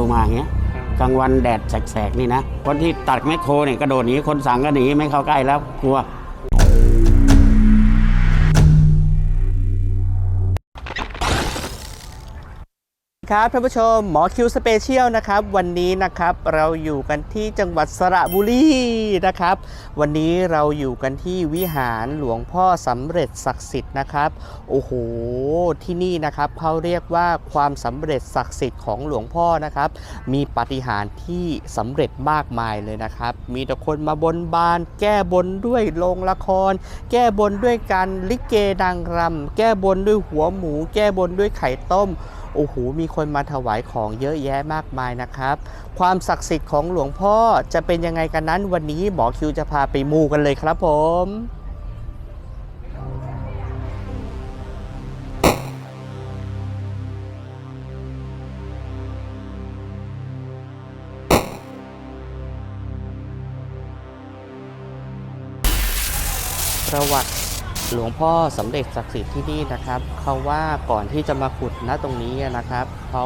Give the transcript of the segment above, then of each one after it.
ลงมาอย่างเงี้ยกลางวันแดดแสกๆนี่นะคนที่ตัดแมคโครเนี่ยกระโดดหนีคนสั่งก็หนีไม่เข้าใกล้แล้วกลัว ครับท่านผู้ชมหมอคิวสเปเชียลนะครับวันนี้นะครับเราอยู่กันที่จังหวัดสระบุรีนะครับ วันนี้เราอยู่กันที่วิหารหลวงพ่อสำเร็จศักดิ์สิทธิ์นะครับ โอ้โหที่นี่นะครับเขาเรียกว่าความสำเร็จศักดิ์สิทธิ์ของหลวงพ่อนะครับ มีปาฏิหาริย์ที่สำเร็จมากมายเลยนะครับ มีแต่คนมาบนบาน แก้บนด้วยโรงละคร แก้บนด้วยการลิเกนางรำแก้บนด้วยหัวหมู แก้บนด้วยไข่ต้ม โอ้โหมีคนมาถวายของเยอะแยะมากมายนะครับ ความศักดิ์สิทธิ์ของหลวงพ่อจะเป็นยังไงกันนั้น วันนี้หมอคิวจะพาไปมูกันเลยครับผมประวัติ หลวงพ่อสำเร็จศักดิ์สิทธิ์ที่นี่นะครับเขาว่าก่อนที่จะมาขุดณตรงนี้นะครับเขา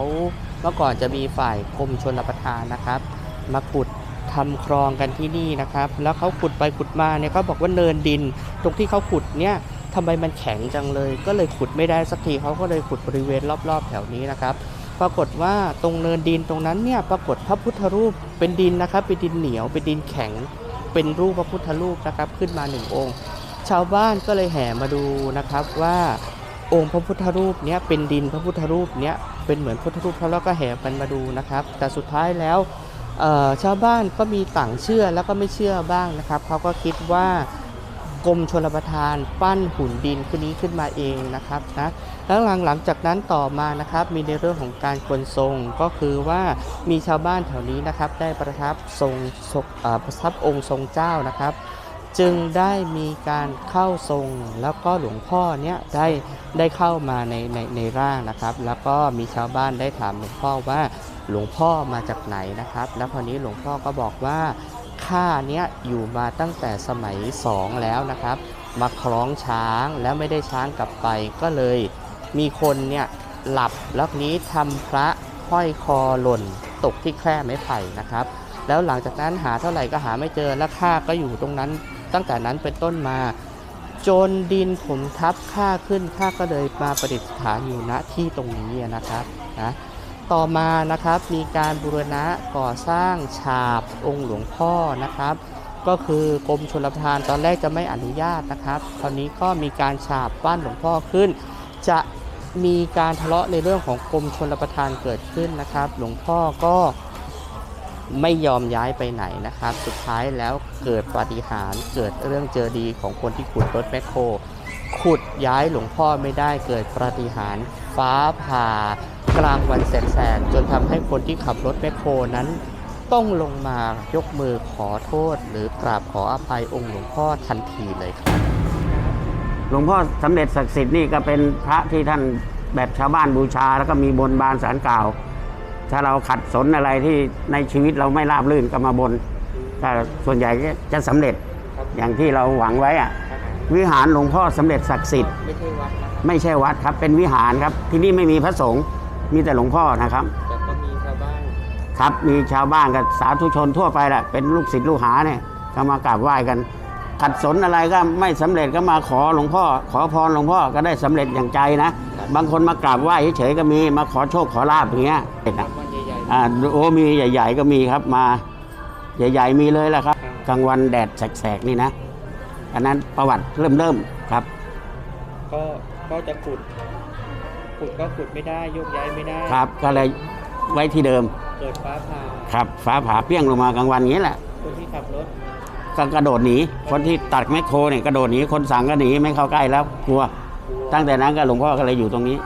เมื่อก่อนจะมีฝ่ายกรมชนประทานนะครับ มาขุดทำคลองกันที่นี่นะครับ แล้วเขาขุดไปขุดมาเนี่ยเขาบอกว่าเนินดิน ตรงที่เขาขุดเนี่ยทำไมมันแข็งจังเลย ก็เลยขุดไม่ได้สักทีเขาก็เลยขุดบริเวณรอบๆ แถวนี้นะครับ ปรากฏว่าตรงเนินดินตรงนั้นเนี่ยปรากฏพระพุทธรูปเป็นดินนะครับเป็นดินเหนียวเป็นดินแข็ง เป็นรูปพระพุทธรูปนะครับขึ้นมาหนึ่งองค์ ชาวบ้านก็เลยแห่มาดูนะครับว่าองค์พระพุทธรูปเนี้ยเป็นดินพระพุทธรูปเนี้ยเป็นเหมือนพุทธรูปเขาแล้วก็แห่กันมาดูนะครับ แต่สุดท้ายแล้วชาวบ้านก็มีต่างเชื่อแล้วก็ไม่เชื่อบ้างนะครับเขาก็คิดว่ากรมชลประทานปั้นหุ่นดินขึ้นนี้ขึ้นมาเองนะครับนะแล้วหลังหลังจากนั้นต่อมานะครับ มีในเรื่องของการขนทรงก็คือว่ามีชาวบ้านแถวนี้นะครับ ได้ประทับทรงประทับองค์ทรงเจ้านะครับ จึงได้มีการเข้าทรงแล้วก็หลวงพ่อเนี่ยได้ได้เข้ามาในในในร่างนะครับ แล้วก็มีชาวบ้านได้ถามหลวงพ่อว่าหลวงพ่อมาจากไหนนะครับ แล้วคราวนี้หลวงพ่อก็บอกว่าข้าเนี้ยอยู่มาตั้งแต่สมัยสองแล้วนะครับ มาคล้องช้างแล้วไม่ได้ช้างกลับไป ก็เลยมีคนเนี่ยหลับแล้วนี้ทำพระห้อยคอหล่นตกที่แคร่ไม้ไผ่นะครับแล้วหลังจากนั้นหาเท่าไหร่ก็หาไม่เจอแล้วข้าก็อยู่ตรงนั้น ตั้งแต่นั้นเป็นต้นมา จนดินผมทับข้าขึ้นข้าก็เลยมาประดิษฐานอยู่ณที่ตรงนี้นะครับนะต่อมานะครับมีการบูรณะก่อสร้างฉาบองค์หลวงพ่อนะครับ ก็คือกรมชลประทานตอนแรกจะไม่อนุญาตนะครับคราวนี้ก็มีการฉาบบ้านหลวงพ่อขึ้น จะมีการทะเลาะในเรื่องของกรมชลประทานเกิดขึ้นนะครับ หลวงพ่อก็ ไม่ยอมย้ายไปไหนนะครับ สุดท้ายแล้วเกิดปาฏิหาริย์เกิดเรื่องเจอดีของคนที่ขุดรถแมคโคร ขุดย้ายหลวงพ่อไม่ได้เกิดปาฏิหาริย์ฟ้าผ่ากลางวันแสกๆจนทำให้คนที่ขับรถแมคโครนั้น ต้องลงมายกมือขอโทษ หรือกราบขออภัยองค์หลวงพ่อทันทีเลยครับหลวงพ่อสำเร็จศักดิ์สิทธิ์นี่ก็เป็นพระที่ท่านแบบชาวบ้านบูชา แล้วก็มีบนบานสารกล่าว ถ้าเราขัดสนอะไรที่ในชีวิตเราไม่ราบรื่นก็มาบนก็ส่วนใหญ่ก็จะสำเร็จอย่างที่เราหวังไว้อะวิหารหลวงพ่อสำเร็จศักดิ์สิทธิ์ไม่ใช่วัดนะครับไม่ใช่วัดครับ เป็นวิหารครับ ที่นี่ไม่มีพระสงฆ์มีแต่หลวงพ่อนะครับ แต่ก็มีชาวบ้านครับมีชาวบ้านกับสาธุชนทั่วไปแหละเป็นลูกศิษย์ลูกหาเนี่ยก็มากราบไหว้กัน ขัดสนอะไรก็ไม่สำเร็จก็มาขอหลวงพ่อ ขอพรหลวงพ่อก็ได้สำเร็จอย่างใจนะ บางคนมากราบไหว้เฉยๆก็มีมาขอโชคขอลาบอย่างเงี้ยวันใหญ่ อ่าโอ้มีใหญ่ ๆ ก็มีครับมา ใหญ่ ๆ มีเลยแหละครับกลางวันแดดแสกๆนี่นะ อันนั้นประวัติเริ่มเริ่มๆครับๆก็ก็จะขุดขุดก็ขุดไม่ได้ยกย้ายไม่ได้ครับ ก็เลยไว้ที่เดิมเกิดฟ้าผ่าครับฟ้าผ่าเปรี้ยงลงมากลางวันอย่างนี้แหละคนที่ขับรถก็กระโดดหนีคนที่ตัดแมคโครเนี่ยกระโดดหนีคนสั่งก็หนีไม่เข้าใกล้แล้วกลัว ตั้งแต่นั้นก็หลวงพ่อก็เลยอยู่ตรงนี้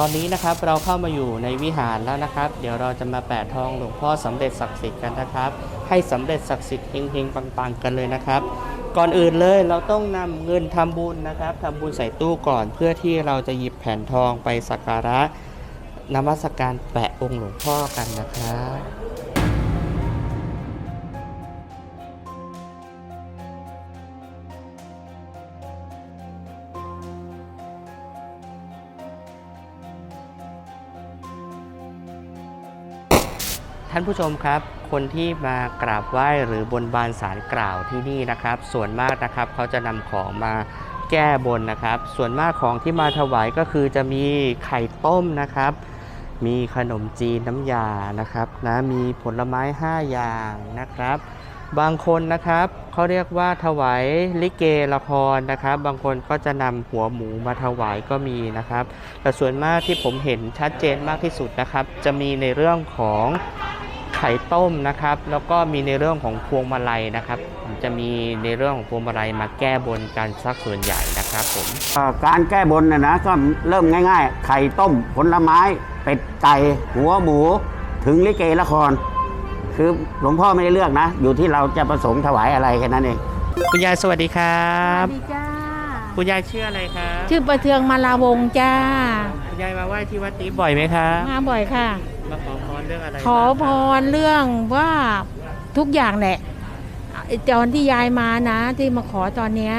ตอนนี้นะครับเราเข้ามาอยู่ในวิหารแล้วนะครับ เดี๋ยวเราจะมาแปะทองหลวงพ่อสำเร็จศักดิ์สิทธิ์กันนะครับ ให้สำเร็จศักดิ์สิทธิ์เฮงๆปังๆกันเลยนะครับ ก่อนอื่นเลยเราต้องนำเงินทำบุญนะครับทำบุญใส่ตู้ก่อนเพื่อที่เราจะหยิบแผ่นทองไปสักการะนมัสการแปะองค์หลวงพ่อกันนะครับ ท่านผู้ชมครับ คนที่มากราบไหว้หรือบนบานสารกล่าวที่นี่นะครับ ส่วนมากนะครับเขาจะนำของมาแก้บนนะครับ ส่วนมากของที่มาถวายก็คือจะมีไข่ต้มนะครับ มีขนมจีนน้ำยานะครับนะมีผลไม้ 5 อย่างนะครับ บางคนนะครับเขาเรียกว่าถวายลิเกละครนะครับ บางคนก็จะนำหัวหมูมาถวายก็มีนะครับ แต่ส่วนมากที่ผมเห็นชัดเจนมากที่สุดนะครับ จะมีในเรื่องของ ไข่ต้มนะครับ แล้วก็มีในเรื่องของพวงมาลัยนะครับ จะมีในเรื่องของพวงมาลัยมาแก้บนกันสักส่วนใหญ่นะครับผมเอ่อการแก้บนนะนะก็เริ่มง่าย ๆ ไข่ต้มผลไม้ เป็ดไก่ หัวหมู ถึงลิเกละคร คือหลวงพ่อไม่ได้เลือกนะ อยู่ที่เราจะประสงค์ถวายอะไรแค่นั้นเอง คุณยายสวัสดีครัสบ วัสดีจ้า คุณยายชื่ออะไรครับชื่อประเทืองมาลาวงศ์จ้า คุณยายมาไหว้ที่วัดนี้บ่อยไหมครับมาบ่อยค่ะ มาขอพรเรื่องอะไรขอพรเรื่องว่าทุกอย่างแหละไอ้ตอนที่ยายมานะที่มาขอตอนเนี้ย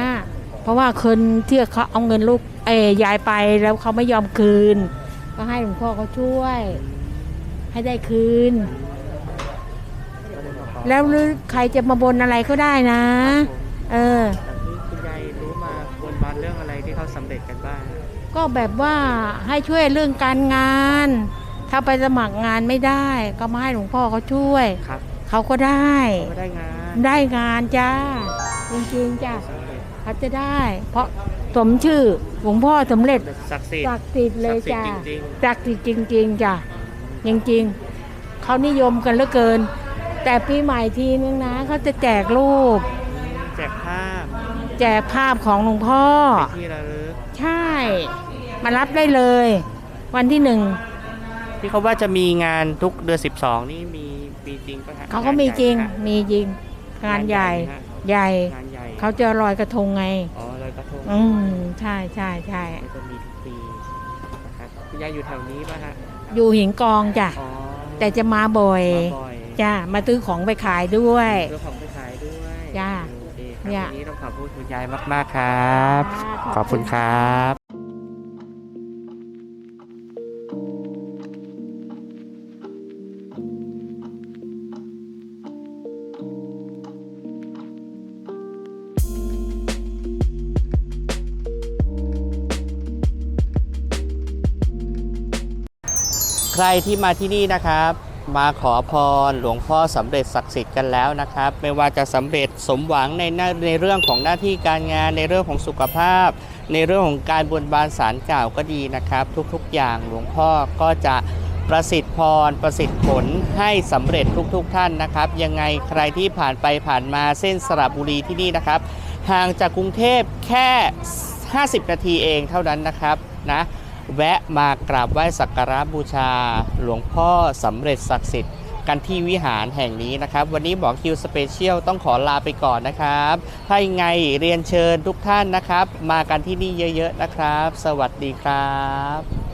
เพราะว่าคนที่เขาเอาเงินลูกเอยยายไปแล้วเขาไม่ยอมคืน ก็ให้หลวงพ่อเขาช่วย ให้ได้คืน แล้วหรือใครจะมาบนอะไรก็ได้นะ เออคุณยายรู้มาบนบานเรื่องอะไรที่เขาสำเร็จกันบ้าง ก็แบบว่าให้ช่วยเรื่องการงาน ถ้าไปสมัครงานไม่ได้ก็มาให้หลวงพ่อเขาช่วย ครับเขาก็ได้ ก็ได้งานได้งานจ้าจริงๆจ้าเขาจะได้ เพราะสมชื่อหลวงพ่อสำเร็จศักดิ์สิทธิ์ศักดิ์สิทธิ์เลยจ้าศักดิ์สิทธิ์จริงศักดิ์สิทธิ์จริงๆจ้าจริงๆเขานิยมกันเหลือเกิน แต่ปีใหม่ทีนึงนะเขาจะแจกรูปแจกภาพแจกภาพของหลวงพ่อ เป็นที่ระลึกใช่ มารับได้เลย วันที่หนึ่ง ที่เขาว่าจะมีงานทุกเดือน 12 นี่มีปีจริงปะฮะเขาก็มีจริง งานใหญ่ไหมฮะมีจริง งานใหญ่ฮะใหญ่งานใหญ่เขาจะลอยกระทงไง อ๋อลอยกระทงอืม ใช่ใช่ใช่ก็จะมีทุกปีนะครับคุณยายอยู่แถวนี้ป่ะฮะอยู่หิงกองจ้ะ อ๋อแต่จะมาบ่อย มาบ่อยจ้ะ มาซื้อของไปขายด้วย เรื่องของไปขายด้วยจ้าโอเคครับเนี่ย วันนี้ต้องขอบคุณคุณยายมากๆครับค่ะขอบคุณครับ ใครที่มาที่นี่นะครับ มาขอพรหลวงพ่อสำเร็จศักดิ์สิทธิ์กันแล้วนะครับ ไม่ว่าจะสำเร็จสมหวังในในเรื่องของหน้าที่การงานในเรื่องของสุขภาพ ในเรื่องของการบนบานสารกล่าวก็ดีนะครับ ทุกๆอย่างหลวงพ่อก็จะประสิทธิ์พร ประสิทธิ์ผลให้สำเร็จทุกๆท่านนะครับ ยังไงใครที่ผ่านไปผ่านมาเส้นสระบุรีที่นี่นะครับ ห่างจากกรุงเทพแค่ 50 นาทีเองเท่านั้นนะครับนะ แวะมากราบไหว้สักการะบูชา หลวงพ่อสำเร็จศักดิ์สิทธิ์กันที่วิหารแห่งนี้นะครับ วันนี้บอกคิวสเปเชียลต้องขอลาไปก่อนนะครับ ถ้ายังไงเรียนเชิญทุกท่านนะครับ มากันที่นี่เยอะๆนะครับ สวัสดีครับ